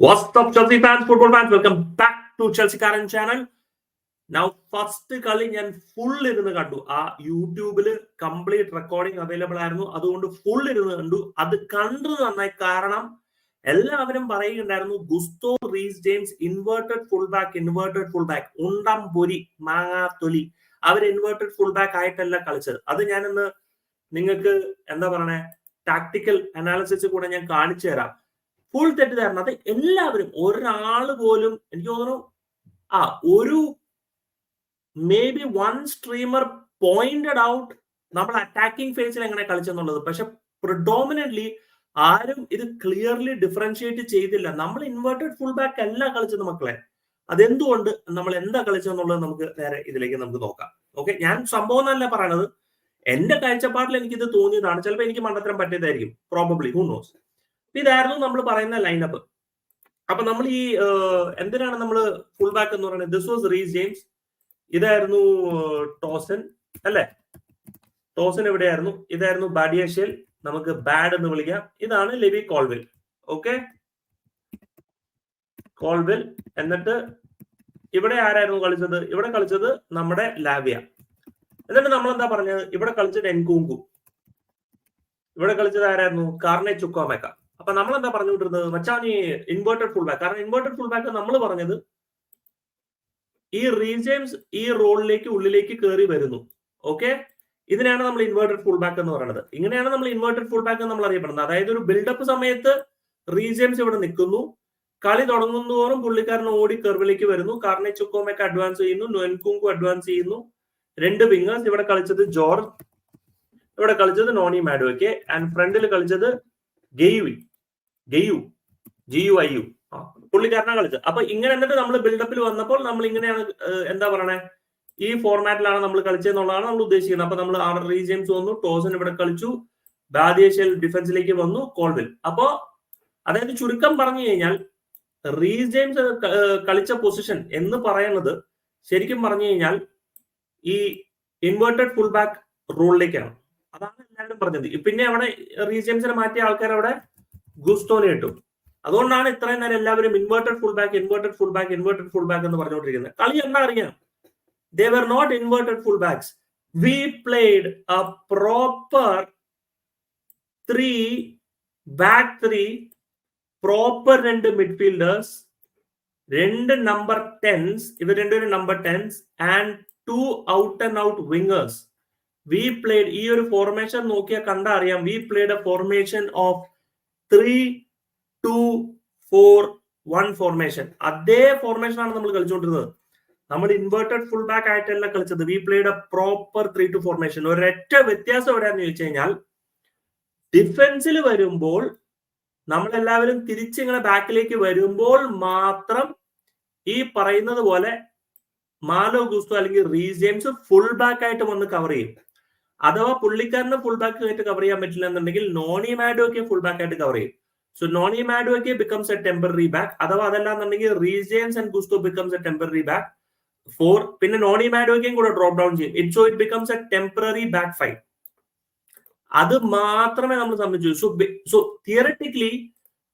What's up, Chelsea fans, football fans? Welcome back to Chelsea channel. Now, first കളി ഞാൻ full ഇരുന്ന് കണ്ടു. ആ യൂട്യൂബിൽ കംപ്ലീറ്റ് റെക്കോർഡിംഗ് അവൈലബിൾ ആയിരുന്നു. അതുകൊണ്ട് ഫുൾ ഇരുന്ന് കണ്ടു. അത് കണ്ടത് നന്നായി. കാരണം എല്ലാവരും പറയുകയുണ്ടായിരുന്നു Gusto Reece James inverted full back inverted full back ഉണ്ടം പൊരി മാങ്ങാ തൊലി അവർ ഇൻവേർട്ടഡ് ഫുൾ ബാക്ക് ആയിട്ടല്ല കളിച്ചത്. അത് ഞാനിന്ന് നിങ്ങൾക്ക് എന്താ പറയണേ? ടാക്ടിക്കൽ അനാലിസിസ് കൂടെ ഞാൻ കാണിച്ചു തരാം ഫുൾ തെറ്റിദ്ധാരണ. എല്ലാവരും ഒരാൾ പോലും എനിക്ക് തോന്നുന്നു ആ ഒരു maybe one streamer pointed out നമ്മൾ അറ്റാക്കിംഗ് ഫേസിൽ എങ്ങനെ കളിച്ചെന്നുള്ളത്. പക്ഷെ പ്രിഡോമിനന്റ്ലി ആരും ഇത് ക്ലിയർലി ഡിഫറൻഷിയേറ്റ് ചെയ്തില്ല. നമ്മൾ ഇൻവേർട്ടഡ് ഫുൾ ബാക്ക് അല്ല കളിച്ചത് മക്കളെ. അതെന്തുകൊണ്ട് നമ്മൾ എന്താ കളിച്ചെന്നുള്ളത് നമുക്ക് നേരെ ഇതിലേക്ക് നമുക്ക് നോക്കാം. ഓക്കെ ഞാൻ സംഭവം എന്നല്ല പറയണത്. എന്റെ കാഴ്ചപ്പാടിൽ എനിക്കിത് തോന്നിയതാണ്. ചിലപ്പോൾ എനിക്ക് മണ്ടത്തരം പറ്റിയതായിരിക്കും. പ്രോബബ്ലി ഹു നോസ് ഇതായിരുന്നു നമ്മൾ പറയുന്ന ലൈനപ്പ് അപ്പൊ നമ്മൾ ഈ എന്തിനാണ് നമ്മൾ ഫുൾ ബാക്ക് എന്ന് പറയുന്നത്? ദിസ് വാസ് റീസ് ജെയിംസ് ഇതായിരുന്നു ടോസൻ അല്ലെ? ടോസൻ എവിടെയായിരുന്നു? ഇതായിരുന്നു ബാഡിയേഷ്യൽ നമുക്ക് ബാഡ് എന്ന് വിളിക്കാം. ഇതാണ് ലെവി കോൾവിൽ ഓക്കെ കോൾവിൽ എന്നിട്ട് ഇവിടെ ആരായിരുന്നു കളിച്ചത്? ഇവിടെ കളിച്ചത് നമ്മുടെ ലാവിയ എന്നിട്ട് നമ്മൾ എന്താ പറഞ്ഞത്? ഇവിടെ കളിച്ചത് എൻകൂങ്കു ഇവിടെ കളിച്ചത് ആരായിരുന്നു? കാർണെ ചുക്കോമേക്ക അപ്പൊ നമ്മൾ എന്താ പറഞ്ഞുകൊണ്ടിരുന്നത്? മച്ചാൻ ഈ ഇൻവേർട്ടഡ് ഫുൾ ബാക്ക് കാരണം ഇൻവേർട്ടഡ് ഫുൾ ബാക്ക് നമ്മൾ പറഞ്ഞത് ഈ റീജെയിംസ് ഈ റോളിലേക്ക് ഉള്ളിലേക്ക് കയറി വരുന്നു. ഓക്കെ ഇതിനാണ് നമ്മൾ ഇൻവേർട്ടഡ് ഫുൾ ബാക്ക് എന്ന് പറയുന്നത്. ഇങ്ങനെയാണ് നമ്മൾ ഇൻവേർട്ടഡ് ഫുൾ ബാക്ക് നമ്മൾ അറിയപ്പെടുന്നത്. അതായത് ഒരു ബിൽഡപ്പ് സമയത്ത് റീജെയിംസ് ഇവിടെ നിൽക്കുന്നു. കളി തുടങ്ങുന്നതോറും പുള്ളിക്കാരൻ ഓടി കെർവിലേക്ക് വരുന്നു. കാർണെ ചുക്കോമൊക്കെ അഡ്വാൻസ് ചെയ്യുന്നു. നൊൻകുങ്കു അഡ്വാൻസ് ചെയ്യുന്നു. രണ്ട് വിങ്ങേഴ്സ് ഇവിടെ കളിച്ചത് ജോർജ് ഇവിടെ കളിച്ചത് നോണി മാഡോക്കെ ആൻഡ് ഫ്രണ്ടിൽ കളിച്ചത് ഗെയ്വി Guiu G U I U പുള്ളിക്കാരനാണ് കളിച്ചത്. അപ്പൊ ഇങ്ങനെ എന്നിട്ട് നമ്മൾ ബിൽഡപ്പിൽ വന്നപ്പോൾ നമ്മൾ ഇങ്ങനെയാണ് എന്താ പറയണേ? ഈ ഫോർമാറ്റിലാണ് നമ്മൾ കളിച്ചതെന്നുള്ളതാണ് നമ്മൾ ഉദ്ദേശിക്കുന്നത്. അപ്പൊ നമ്മൾ ആർ റീജിയംസ് വന്നു ടോസൻ ഇവിടെ കളിച്ചു ബാദിയേഷ്യൽ ഡിഫൻസിലേക്ക് വന്നു കോൾവിൽ അപ്പോ അതായത് ചുരുക്കം പറഞ്ഞു കഴിഞ്ഞാൽ റീ ജെയിംസ് കളിച്ച പൊസിഷൻ എന്ന് പറയുന്നത് ശരിക്കും പറഞ്ഞു കഴിഞ്ഞാൽ ഈ ഇൻവേർട്ടഡ് ഫുൾ ബാക്ക് റൂളിലേക്കാണ് അതാണ് എല്ലാവരും പറഞ്ഞത്. പിന്നെ അവിടെ റീ ജെയിംസിനെ മാറ്റിയ ആൾക്കാർ അവിടെ ഗുസ്തോനെ ഇട്ടു. അതുകൊണ്ടാണ് ഇത്രയും നേരം എല്ലാവരും inverted full back inverted full back inverted full back എന്ന് പറഞ്ഞുകൊണ്ടിരിക്കുന്നത്. കളി എന്താ അറിയാം? They were not inverted full backs we played a proper three back three proper രണ്ട് മിഡ്ഫീൽഡേഴ്സ് രണ്ട് നമ്പർ ടെൻസ് ഇവർ രണ്ടുപേരും number tens and two out and out wingers we played ഈ ഒരു ഫോർമേഷൻ നോക്കിയാൽ കണ്ടാ അറിയാം. We played a formation of three two four one formation അതേ ഫോർമേഷൻ ആണ് നമ്മൾ കളിച്ചുകൊണ്ടിരുന്നത് നമ്മൾ ഇൻവേർട്ടഡ് ഫുൾ ബാക്ക് ആയിട്ടല്ല കളിച്ചത്. We played a proper three two formation ഒരൊറ്റ വ്യത്യാസം എവിടെയാന്ന് ചോദിച്ചു കഴിഞ്ഞാൽ ഡിഫൻസിൽ വരുമ്പോൾ നമ്മൾ നമ്മളെല്ലാവരും തിരിച്ചിങ്ങനെ ബാക്കിലേക്ക് വരുമ്പോൾ മാത്രം ഈ പറയുന്നത് പോലെ മാലോ ഗുസ്തു അല്ലെങ്കിൽ റീ ജെയിംസ് ഫുൾ ബാക്ക് ആയിട്ട് വന്ന് കവർ ചെയ്യും. അഥവാ പുള്ളിക്കാരനെ ഫുൾ ബാക്ക് ആയിട്ട് കവർ ചെയ്യാൻ പറ്റില്ല എന്നുണ്ടെങ്കിൽ നോണി മാഡോക്കെ ഫുൾ ബാക്ക് ആയിട്ട് കവർ ചെയ്യും. So Noni Madueke becomes a temporary back അഥവാ അതല്ല എന്നുണ്ടെങ്കിൽ Reece and Gusto becomes a temporary back four പിന്നെ നോണി മാഡോക്കെയും കൂടെ ഡ്രോപ്പ് ഡൗൺ ചെയ്യും. It so it becomes a temporary back five അത് മാത്രമേ നമ്മൾ സംബന്ധിച്ചു. സോ സോ തിയററ്റിക്കലി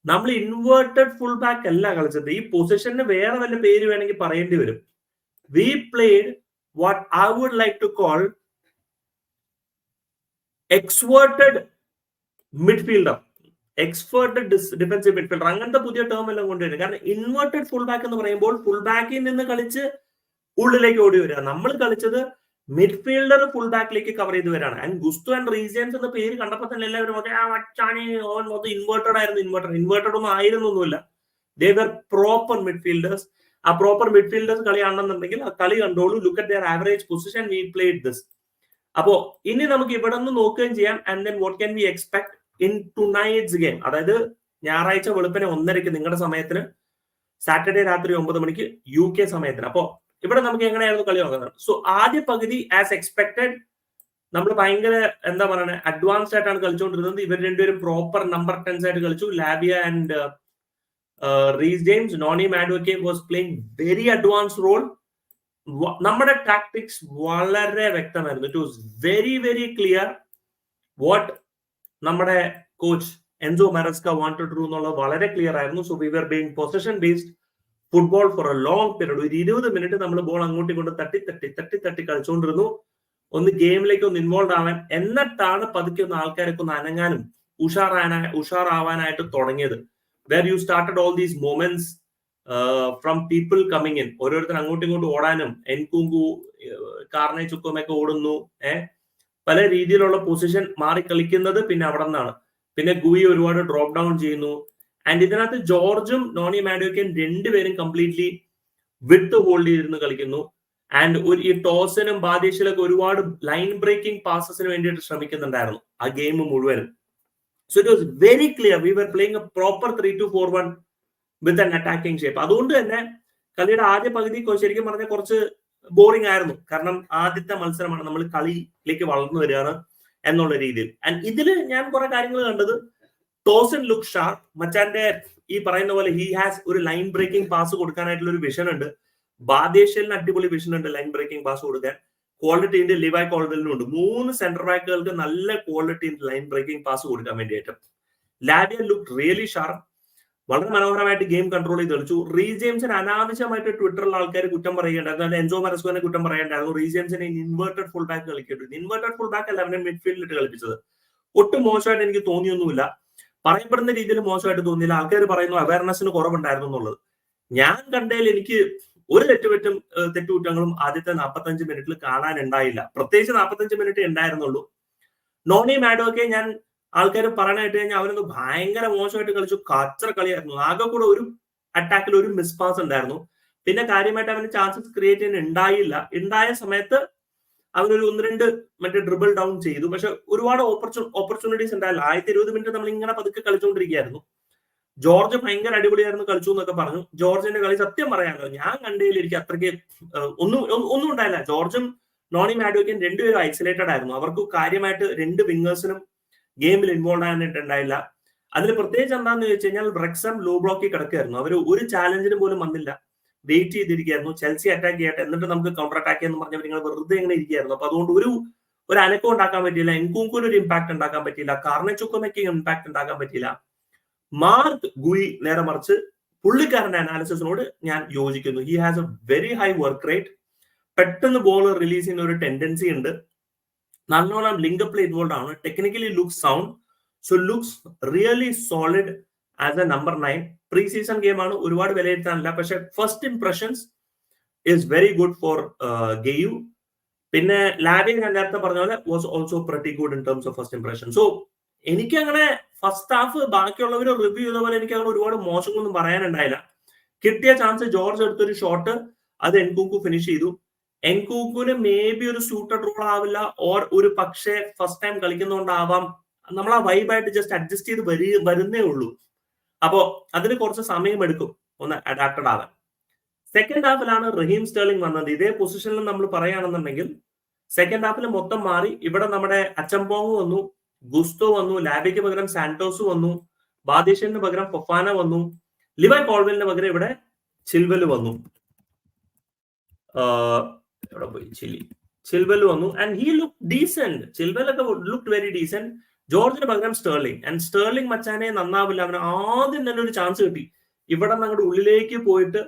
നമ്മൾ ഇൻവേർട്ടഡ് ഫുൾ ബാക്ക് അല്ല കളിച്ചത്. ഈ പൊസിഷന് വേറെ വല്ല പേര് വേണമെങ്കിൽ പറയേണ്ടി വരും. We played what I would like to call exverted midfielder exverted defensive midfielder അങ്ങനത്തെ പുതിയ ടേം എല്ലാം കൊണ്ടുവരും കാരണം ഇൻവേർട്ടഡ് ഫുൾ ബാക്ക് എന്ന് പറയുമ്പോൾ ഫുൾ ബാക്കിൽ നിന്ന് കളിച്ച് ഉള്ളിലേക്ക് ഓടി വരിക. നമ്മൾ കളിച്ചത് മിഡ്ഫീൽഡർ ഫുൾ ബാക്കിലേക്ക് കവർ ചെയ്ത് വരാണ് ആൻഡ് ഗുസ്തു ആൻഡ് റീസിയൻസ് എന്ന പേര് കണ്ടപ്പോൾ തന്നെ എല്ലാവരും ആ വച്ചാണി ഓൻ മൊത്തം ഇൻവേർട്ടഡ് ആയിരുന്നു ഇൻവേർട്ടഡ് ഇൻവേർട്ടഡ് ഒന്നും ആയിരുന്നൊന്നുമില്ല they they were proper midfielders ആ പ്രോപ്പർ മിഡ്ഫീൽഡേഴ്സ് കളിയാണെന്നുണ്ടെങ്കിൽ ആ കളി കണ്ടോളൂ. Look at their average position we played this അപ്പോ ഇനി നമുക്ക് ഇവിടെ നിന്ന് നോക്കുകയും ചെയ്യാം. And then what can we expect in tonight's game അതായത് ഞായറാഴ്ച വെളുപ്പിനെ ഒന്നരയ്ക്ക് നിങ്ങളുടെ സമയത്തിന് സാറ്റർഡേ രാത്രി ഒമ്പത് മണിക്ക് യു കെ സമയത്തിന്. അപ്പോ ഇവിടെ നമുക്ക് എങ്ങനെയായിരുന്നു കളി നോക്കുന്നത് സോ ആദ്യ പകുതി ആസ് എക്സ്പെക്ടഡ് നമ്മൾ ഭയങ്കര എന്താ പറയുക അഡ്വാൻസ്ഡ് ആയിട്ടാണ് കളിച്ചുകൊണ്ടിരുന്നത്. ഇവർ രണ്ടുപേരും പ്രോപ്പർ നമ്പർ ടെൻസ് ആയിട്ട് കളിച്ചു. Lavia and Reece James Noni Madueke was playing very advance role നമ്മുടെ ടാക്ടിക്സ് വളരെ വ്യക്തമായിരുന്നു. It was very very clear what നമ്മുടെ coach Enzo Maresca wanted to എന്നുള്ളത് വളരെ ക്ലിയർ ആയിരുന്നു. So we were being position based football for a long period ഒരു ഇരുപത് minute നമ്മൾ ബോൾ അങ്ങോട്ടും കൊണ്ട് തട്ടി തട്ടി തട്ടി തട്ടി കളിച്ചുകൊണ്ടിരുന്നു. ഒന്ന് ഗെയിമിലേക്ക് ഒന്ന് ഇൻവോൾവ് ആവാൻ എന്നിട്ടാണ് പതുക്കെ ഒന്ന് ആൾക്കാരൊക്കെ ഒന്ന് അനങ്ങാനും ഉഷാറാന ഉഷാറാവാനായിട്ട് തുടങ്ങിയത്. Where you started all these moments from people coming in ഓരോരുത്തർ അങ്ങോട്ടും ഇങ്ങോട്ടും ഓടാനും എൻകുങ്കു കാർണേ ചുക്കുമൊക്കെ ഓടുന്നു ഏഹ് പല രീതിയിലുള്ള പൊസിഷൻ മാറി കളിക്കുന്നത് പിന്നെ അവിടെ നിന്നാണ്. പിന്നെ ഗുയി ഒരുപാട് ഡ്രോപ്പ് ഡൗൺ ചെയ്യുന്നു. ആൻഡ് ഇതിനകത്ത് ജോർജും നോണി മാഡോക്കൻ രണ്ടുപേരും കംപ്ലീറ്റ്ലി വിട്ട് ഹോൾഡ് ചെയ്തിരുന്ന് കളിക്കുന്നു. ആൻഡ് ഒരു ഈ ടോസിനും ബാദേശിലൊക്കെ ഒരുപാട് ലൈൻ ബ്രേക്കിംഗ് പാസസിന് വേണ്ടിയിട്ട് ശ്രമിക്കുന്നുണ്ടായിരുന്നു ആ ഗെയിം മുഴുവനും. So it was very clear we were playing a proper three two four one with an attacking shape അതുകൊണ്ട് തന്നെ കളിയുടെ ആദ്യ പകുതി ശരിക്കും പറഞ്ഞാൽ കുറച്ച് ബോറിംഗ് ആയിരുന്നു. കാരണം ആദ്യത്തെ മത്സരമാണ് നമ്മൾ കളിയിലേക്ക് വളർന്നു വരികയാണ് എന്നുള്ള രീതിയിൽ. ആൻഡ് ഇതിൽ ഞാൻ കുറെ കാര്യങ്ങൾ കണ്ടത്. ടോസൻ ലുക്ക് ഷാർപ്പ് മച്ചാന്റെ ഈ പറയുന്ന പോലെ ഹി ഹാസ് ഒരു ലൈൻ ബ്രേക്കിംഗ് പാസ് കൊടുക്കാനായിട്ടുള്ള ഒരു വിഷൻ ഉണ്ട്. ബാദേശലിന് അടിപൊളി വിഷൻ ഉണ്ട് ലൈൻ ബ്രേക്കിംഗ് പാസ് കൊടുക്കാൻ. ക്വാളിറ്റി ഉണ്ട് ലിവായ് ക്വാളിറ്റിലും ഉണ്ട്. മൂന്ന് സെന്റർ ബാക്കുകൾക്ക് നല്ല ക്വാളിറ്റി ലൈൻ ബ്രേക്കിംഗ് പാസ് കൊടുക്കാൻ വേണ്ടിയിട്ട്. ലാബിയ ലുക്ക് റിയലി ഷാർപ്പ് വളരെ മനോഹരമായിട്ട് ഗെയിം കൺട്രോൾ ചെയ്ത് കളിച്ചു. റീ ജെയിംസിന് അനാവശ്യമായിട്ട് ട്വിറ്ററിൽ ആൾക്കാർ കുറ്റം പറയുകയുണ്ടായിരുന്നു അതായത് എൻസോ മരസ്കോനെ കുറ്റം പറയേണ്ടായിരുന്നു റീ ജെയിംസിനെ ഇൻവേർട്ടഡ് ഫുൾ ബാക്ക് കളിക്കേണ്ടത് ഇൻവേർട്ടഡ് ഫുൾ ബാക്ക് അല്ല അവനെ മിഡ്ഫീൽഡിലിട്ട് കളിപ്പിച്ചത്. ഒട്ടും മോശമായിട്ട് എനിക്ക് തോന്നിയൊന്നുമില്ല. പറയപ്പെടുന്ന രീതിയിൽ മോശമായിട്ട് തോന്നിയില്ല. ആൾക്കാർ പറയുന്നു അവയർനെസ്സിന് കുറവുണ്ടായിരുന്നു എന്നുള്ളത്. ഞാൻ കണ്ടതിൽ എനിക്ക് ഒരു തെറ്റുപറ്റും തെറ്റുകുറ്റങ്ങളും ആദ്യത്തെ നാൽപ്പത്തഞ്ച് മിനിറ്റിൽ കാണാനുണ്ടായില്ല. പ്രത്യേകിച്ച് നാൽപ്പത്തഞ്ച് മിനിറ്റ് ഉണ്ടായിരുന്നുള്ളൂ. നോണി മാഡോക്കെ ഞാൻ ആൾക്കാർ പറയണായിട്ട് കഴിഞ്ഞാൽ അവരൊന്ന് ഭയങ്കര മോശമായിട്ട് കളിച്ചു. കച്ചറ കളിയായിരുന്നു. ആകെ കൂടെ ഒരു അറ്റാക്കിൽ ഒരു മിസ് പാസ് ഉണ്ടായിരുന്നു. പിന്നെ കാര്യമായിട്ട് അവന് ചാൻസസ് ക്രിയേറ്റ് ചെയ്യാൻ ഉണ്ടായില്ല. ഉണ്ടായ സമയത്ത് അവനൊരു ഒന്ന് രണ്ട് മറ്റേ ഡ്രിബിൾ ഡൗൺ ചെയ്തു. പക്ഷെ ഒരുപാട് ഓപ്പർച്യൂ ഓപ്പർച്യൂണിറ്റീസ് ഉണ്ടായില്ല. ആയിരത്തി ഇരുപത് മിനിറ്റ് നമ്മൾ ഇങ്ങനെ പതുക്കെ കളിച്ചുകൊണ്ടിരിക്കുകയായിരുന്നു ജോർജ് ഭയങ്കര അടിപൊളിയായിരുന്നു കളിച്ചു എന്നൊക്കെ പറഞ്ഞു. ജോർജിന്റെ കളി സത്യം പറയാമല്ലോ ഞാൻ കണ്ടതിൽ എനിക്ക് അത്രയ്ക്ക് ഒന്നും ഒന്നും ഉണ്ടായില്ല. ജോർജും നോണി മാഡോക്കൻ രണ്ടുപേരും ഐസൊലേറ്റഡ് ആയിരുന്നു. അവർക്ക് കാര്യമായിട്ട് രണ്ട് വിങ്ങേഴ്സിനും ഗെയിമിൽ ഇൻവോൾവ് ആയിട്ടുണ്ടായില്ല അതിൽ പ്രത്യേകിച്ച് എന്താണെന്ന് ചോദിച്ചു കഴിഞ്ഞാൽ ബ്രക്സം ലോ ബ്ലോക്കിൽ കിടക്കുകയായിരുന്നു അവർ ഒരു ചാലഞ്ചിനും പോലും വന്നില്ല. വെയിറ്റ് ചെയ്തിരിക്കുകയായിരുന്നു. ചെൽസി അറ്റാക്ക് ചെയ്യട്ടെ എന്നിട്ട് നമുക്ക് കൗണ്ടർ അറ്റാക്ക് എന്ന് പറഞ്ഞവർ നിങ്ങൾ വെറുതെ ഇങ്ങനെ ഇരിക്കുകയായിരുന്നു. അപ്പൊ അതുകൊണ്ട് ഒരു ഒരു അനക്കം ഉണ്ടാക്കാൻ പറ്റിയില്ല. എൻകൂങ്കൂന് ഒരു ഇമ്പാക്ട് ഉണ്ടാക്കാൻ പറ്റിയില്ല. കാർണച്ചുക്കമയ്ക്ക് ഇമ്പാക്ട് ഉണ്ടാക്കാൻ പറ്റിയില്ല. മാർക്ക് ഗുയി നേരെ മറിച്ച് പുള്ളിക്കാരന്റെ അനാലിസിസിനോട് ഞാൻ യോജിക്കുന്നു. He has a very high work rate പെട്ടെന്ന് ബോൾ റിലീസ് ചെയ്യുന്ന ഒരു ടെൻഡൻസി ഉണ്ട്. നല്ലോണം ലിങ്കപ്പിൽ ഇൻവോൾവ് ആണ്. Technically look sound so looks really solid as a number nine pre season game ആണ് ഒരുപാട് വിലയിരുത്താനില്ല പക്ഷെ first impressions is very good for Guiu പിന്നെ ലാബിൽ ഞാൻ നേരത്തെ പറഞ്ഞ പോലെ was also pretty good in terms of first impression so എനിക്ക് അങ്ങനെ ഫസ്റ്റ് ഹാഫ് ബാക്കിയുള്ളവർ റിവ്യൂ ചെയ്ത പോലെ എനിക്ക് അങ്ങനെ ഒരുപാട് മോശങ്ങളൊന്നും പറയാനുണ്ടായില്ല. കിട്ടിയ ചാൻസ് ജോർജ് എടുത്തൊരു ഷോട്ട് അത് എൻകൂക്കു ഫിനിഷ് ചെയ്തു. എൻകൂക്കുന് മേ ബി ഒരു സൂട്ടഡ് റോൾ ആവില്ല ഓർ ഒരു പക്ഷേ ഫസ്റ്റ് ടൈം കളിക്കുന്നതുകൊണ്ടാവാം നമ്മൾ ആ വൈബായിട്ട് ജസ്റ്റ് അഡ്ജസ്റ്റ് ചെയ്ത് വരി വരുന്നേ ഉള്ളൂ. അപ്പോ അതിന് കുറച്ച് സമയം എടുക്കും ഒന്ന് അഡാപ്റ്റഡ് ആവാൻ. സെക്കൻഡ് ഹാഫിലാണ് റഹീം സ്റ്റേർലിംഗ് വന്നത്. ഇതേ പൊസിഷനിൽ നമ്മൾ പറയുകയാണെന്നുണ്ടെങ്കിൽ സെക്കൻഡ് ഹാഫിൽ മൊത്തം മാറി. ഇവിടെ നമ്മുടെ അച്ചംപോങ് വന്നു ഗുസ്തോ വന്നു ലാബിക്ക് പകരം സാന്റോസ് വന്നു ബാദിഷന് പകരം ഫൊഫാന വന്നു ലിവൈ കോൾവെലിന് പകരം ഇവിടെ ചിൽവൽ വന്നു. എവിടെ പോയി. ചില്ലി ചിൽവൽ വന്നു. And he look decent Chilwell ഒക്കെ ലുക്ക് വെരി ഡീസെന്റ് ജോർജിന് പകരം സ്റ്റേർലിംഗ് ആൻഡ് സ്റ്റേർലിംഗ് മച്ചാനെ നന്നാവില്ല. അവന് ആദ്യം തന്നെ ഒരു ചാൻസ് കിട്ടി. ഇവിടെ നിന്ന് അങ്ങോട്ട് ഉള്ളിലേക്ക് പോയിട്ട്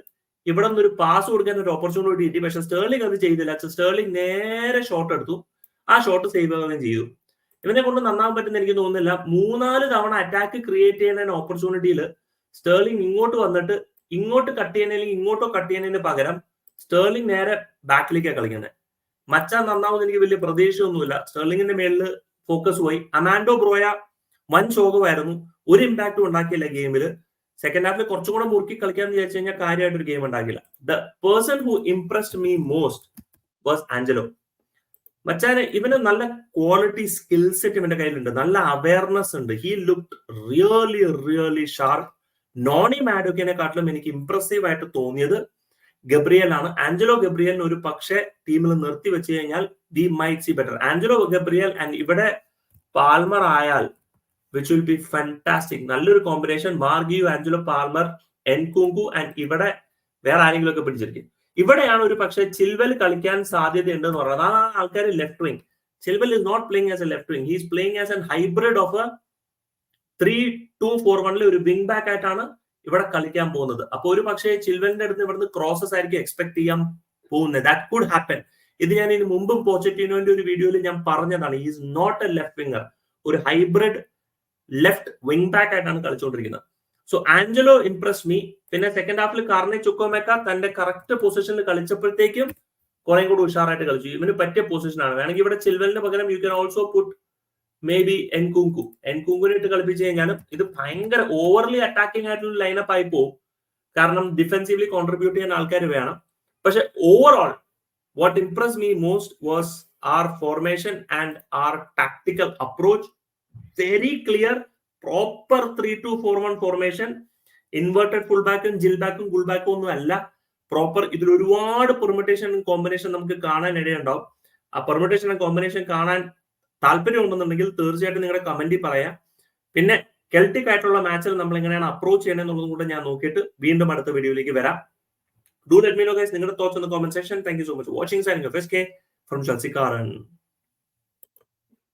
ഇവിടെ നിന്ന് ഒരു പാസ് കൊടുക്കാൻ ഒരു ഓപ്പർച്യൂണിറ്റി കിട്ടി. പക്ഷെ സ്റ്റേർലിംഗ് അത് ചെയ്തില്ല. സ്റ്റേർലിംഗ് നേരെ ഷോട്ട് എടുത്തു. ആ ഷോട്ട് സേവ് ആകുകയും ചെയ്തു. ഇവനെ കൊണ്ട് നന്നാവാൻ പറ്റുന്ന എനിക്ക് തോന്നുന്നില്ല. മൂന്നാൽ തവണ അറ്റാക്ക് ക്രിയേറ്റ് ചെയ്യുന്ന ഓപ്പർച്യൂണിറ്റിയിൽ സ്റ്റേർലിംഗ് ഇങ്ങോട്ട് വന്നിട്ട് ഇങ്ങോട്ട് കട്ട് ചെയ്യുന്നതിൽ ഇങ്ങോട്ടോ കട്ട് ചെയ്യുന്നതിന് പകരം സ്റ്റേർലിംഗ് നേരെ ബാക്കിലേക്കാണ് കളിക്കുന്നത് മച്ചാൻ നന്നാവുന്ന എനിക്ക് വലിയ പ്രതീക്ഷയൊന്നുമില്ല. സ്റ്റേർലിംഗിന്റെ മേളിൽ ഫോക്കസ് പോയി. അമാൻഡോ ബ്രോയ വൻ ശോകമായിരുന്നു. ഒരു ഇമ്പാക്റ്റും ഉണ്ടാക്കിയില്ല ഗെയിമിൽ സെക്കൻഡ് ഹാഫിൽ കുറച്ചും കൂടെ മുറുക്കി കളിക്കാന്ന് വിചാരിച്ചു കഴിഞ്ഞാൽ കാര്യമായിട്ട് ഒരു ഗെയിം ഉണ്ടാക്കില്ല the person who impressed me most was Angelo മച്ചാന് ഇവന് നല്ല ക്വാളിറ്റി സ്കിൽ സെറ്റ് ഇവന്റെ കയ്യിലുണ്ട്. നല്ല അവയർനെസ് ഉണ്ട്. He look really really sharp Noni മാഡോക്കിനെ കാട്ടിലും എനിക്ക് ഇംപ്രസീവ് ആയിട്ട് തോന്നിയത് ഗബ്രിയൽ ആണ് ആഞ്ചലോ ഗബ്രിയലിന് ഒരു പക്ഷേ ടീമിൽ നിർത്തി വെച്ച് കഴിഞ്ഞാൽ we might see better Angelo Gabriel and ഇവിടെ പാൽമർ ആയാൽ വിച്ച് വിൽ ബി ഫാന്റാസ്റ്റിക് നല്ലൊരു combination മാർഗിയു Angelo Palmer Nkunku and ഇവിടെ വേറെ ആരെങ്കിലും ഒക്കെ പിടിച്ചിരിക്കും. ഇവിടെയാണ് ഒരു പക്ഷേ ചിൽവൽ കളിക്കാൻ സാധ്യതയുണ്ട് എന്ന് പറയുന്നത് ആ ആൾക്കാർ left wing Chilwell is not playing as a left wing he's playing as an hybrid of three two four വണ്ണിൽ ഒരു വിങ് ബാക്ക് ആയിട്ടാണ് ഇവിടെ കളിക്കാൻ പോകുന്നത്. അപ്പൊ ഒരു പക്ഷേ ചിൽവലിന്റെ അടുത്ത് ഇവിടുന്ന് ക്രോസസ് ആയിരിക്കും എക്സ്പെക്ട് ചെയ്യാൻ പോകുന്നത് ദാറ്റ് കുഡ് ഹാപ്പൻ ഇത് ഞാൻ ഇതിന് മുമ്പും പോച്ചറ്റിനോന്റെ ഒരു വീഡിയോയിൽ ഞാൻ പറഞ്ഞതാണ്. Is not a left winger ഒരു ഹൈബ്രിഡ് ലെഫ്റ്റ് വിംഗ് ബാക്ക് ആയിട്ടാണ് കളിച്ചുകൊണ്ടിരിക്കുന്നത്. സോ ആഞ്ചലോ ഇംപ്രസ് മീ പിന്നെ സെക്കൻഡ് ഹാഫിൽ കാർണെ ചുക്കോമേക്ക തന്റെ കറക്റ്റ് പൊസിഷനിൽ കളിച്ചപ്പോഴത്തേക്കും കുറേ കൂടി ഉഷാറായിട്ട് കളിച്ചു. ഇവന് പറ്റിയ പൊസിഷനാണ് വേണമെങ്കിൽ ഇവിടെ ചിൽവലിന് പകരം you can also put maybe Nkunku എൻകുങ്കുനെ ഇട്ട് കളിപ്പിച്ചു കഴിഞ്ഞാലും ഇത് ഭയങ്കര ഓവർലി അറ്റാക്കിംഗ് ആയിട്ടുള്ള ലൈനപ്പ് ആയി പോകും കാരണം ഡിഫെൻസീവ്ലി കോൺട്രിബ്യൂട്ട് ചെയ്യാൻ ആൾക്കാർ വേണം. പക്ഷെ overall what impress me most was our formation and our tactical approach very clear proper three two four one formation inverted full ബാക്കും ജിൽ ബാക്കും ഗുൾ ബാക്കും ഒന്നും അല്ല. പ്രോപ്പർ ഇതിൽ ഒരുപാട് പെർമിറ്റേഷൻ കോമ്പിനേഷൻ നമുക്ക് കാണാൻ ഇടയുണ്ടാവും ആ പെർമിറ്റേഷൻ കോമ്പിനേഷൻ കാണാൻ താല്പര്യം ഉണ്ടെന്നുണ്ടെങ്കിൽ തീർച്ചയായിട്ടും നിങ്ങളുടെ കമന്റിൽ പറയാം. പിന്നെ കെൽറ്റിക് ആയിട്ടുള്ള മാച്ചിൽ നമ്മൾ എങ്ങനെയാണ് അപ്രോച്ച് ചെയ്യണമെന്നുള്ളതും കൂടെ ഞാൻ നോക്കിയിട്ട് വീണ്ടും അടുത്ത വീഡിയോയിലേക്ക് വരാം. Do let me know guys നിങ്ങളുടെ thoughts in the comment section thank you so much watching signing from ഷൽസിക്കാരൻ